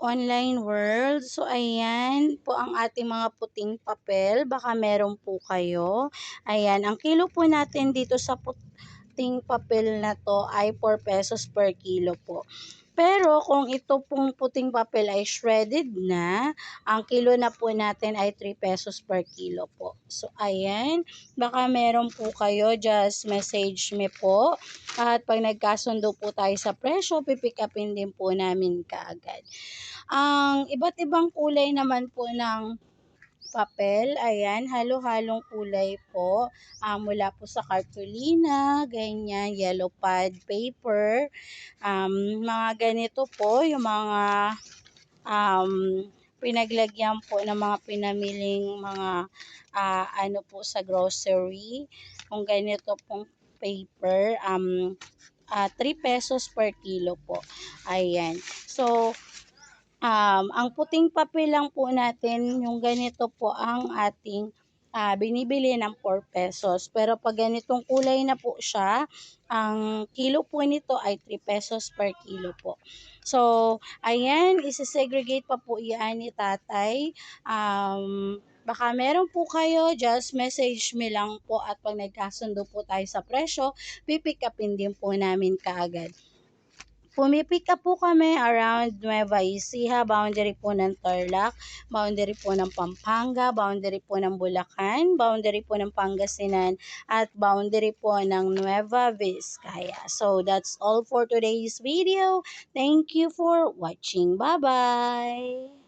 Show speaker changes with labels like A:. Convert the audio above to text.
A: online world. So, ayan po ang ating mga puting papel. Baka meron po kayo. Ayan, ang kilo po natin dito sa puting papel na to ay 4 pesos per kilo po. Pero kung ito pong puting papel ay shredded na, ang kilo na po natin ay 3 pesos per kilo po. So, ayan. Baka meron po kayo, just message me po. At pag nagkasundo po tayo sa presyo, pipick upin din po namin kaagad. Ang iba't ibang kulay naman po ng papel, ayan, halo-halong kulay po. Ah, mula po sa cartolina, ganyan, yellow pad paper, um, mga ganito po, yung mga um, pinaglagyan po ng mga pinamiling mga ah, ano po sa grocery. Kung ganito pong paper, um, ah, 3 pesos per kilo po. Ayan. So, um, ang puting papel lang po natin, yung ganito po ang ating ah, binibili ng 4 pesos. Pero pag ganitong kulay na po siya, ang kilo po nito ay 3 pesos per kilo po. So, ayan, isi-segregate pa po iyan ni tatay. Um, baka meron po kayo, just message me lang po at pag nagkasundo po tayo sa presyo, pipick upin din po namin kaagad. Pumipick up po kami around Nueva Ecija, boundary po ng Tarlac, boundary po ng Pampanga, boundary po ng Bulacan, boundary po ng Pangasinan, at boundary po ng Nueva Vizcaya. So, that's all for today's video. Thank you for watching. Bye-bye!